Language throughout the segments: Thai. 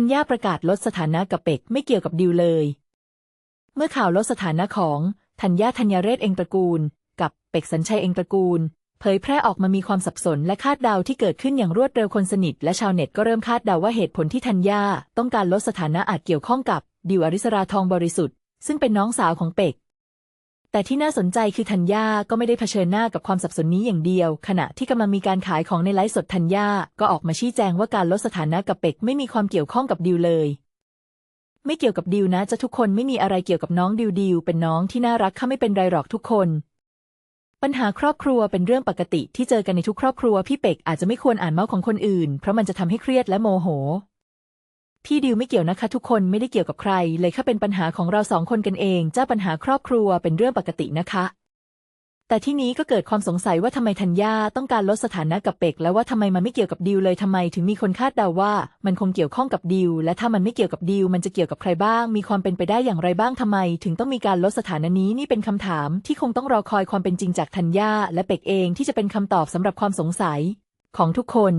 ธัญญาประกาศลดสถานะกับเป็กไม่เกี่ยวกับดิวเลย เมื่อข่าวลดสถานะของธัญญาธัญเรศเองตระกูล กับเป็กสัญชัยเองตระกูล เผยแพร่ออกมามีความสับสนและคาดเดาที่เกิดขึ้นอย่างรวดเร็วคนสนิท และชาวเน็ตก็เริ่มคาดเดาว่าเหตุผลที่ธัญญาต้องการลดสถานะอาจเกี่ยวข้องกับดิวอริสราทองบริสุทธิ์ซึ่งเป็นน้องสาวของเป็ก แต่ที่น่าสนใจคือธัญญาก็ไม่ได้เผชิญหน้ากับความสับสนนี้อย่างเดียว ขณะที่กำลังมีการขายของในไลฟ์สดธัญญาก็ออกมาชี้แจงว่าการลดสถานะกับเป็กไม่มีความเกี่ยวข้องกับดิวเลย ไม่เกี่ยวกับดิวนะจะทุกคนไม่มีอะไรเกี่ยวกับน้องดิวดิวเป็นน้องที่น่ารักข้าไม่เป็นไรหรอกทุกคน ปัญหาครอบครัวเป็นเรื่องปกติที่เจอกันในทุกครอบครัวพี่เป็กอาจจะไม่ควรอ่านเมาส์ของคนอื่น เพราะมันจะทำให้เครียดและโมโห พี่ดิวไม่เกี่ยวนะคะ ทุกคนไม่ได้เกี่ยวกับใคร เลยค่เป็นปัญหาของเราสองคนกันเอง เจ้าปัญหาครอบครัวเป็นเรื่องปกตินะคะ แต่ที่นี้ก็เกิดความสงสัยว่าทำไมธัญญาต้องการลดสถานะกับเป็ก และว่าทำไมมันไม่เกี่ยวกับดิวเลยทำไมถึงมีคนคาดเดาว่า มันคงเกี่ยวข้องกับดิวและถ้ามันไม่เกี่ยวกับดิวมันจะเกี่ยวกับใครบ้าง มีความเป็นไปได้อย่างไรบ้างทำไม ถึงต้องมีการลดสถานะนี้นี่เป็นคำถาม ที่คงต้องรอคอยความเป็นจริงจากธัญญาและเป็กเองที่จะเป็นคำตอบสำหรับความสงสัย ของทุกคน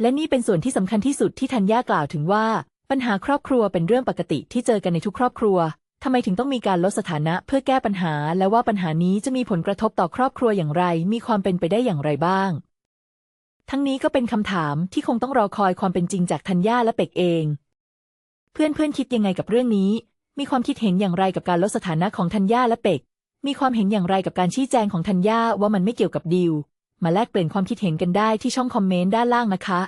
และนี่เป็นส่วนที่สำคัญที่สุดที่ธัญญากล่าวถึงว่า ปัญหาครอบครัวเป็นเรื่องปกติที่เจอกันในทุกครอบครัวทำไมถึงต้องมีการลดสถานะเพื่อแก้ปัญหา และว่าปัญหานี้จะมีผลกระทบต่อครอบครัวอย่างไร มีความเป็นไปได้อย่างไรบ้าง ทั้งนี้ก็เป็นคำถามที่คงต้องรอคอยความเป็นจริงจากธัญญาและเป็กเอง เพื่อนเพื่อนคิดยังไงกับเรื่องนี้ มีความคิดเห็นอย่างไรกับการลดสถานะของธัญญาและเป็ก มีความเห็นอย่างไรกับการชี้แจงของธัญญาว่ามันไม่เกี่ยวกับดิว มาแลกเปลี่ยนความคิดเห็นกันได้ที่ช่องคอมเมนต์ด้านล่างนะคะ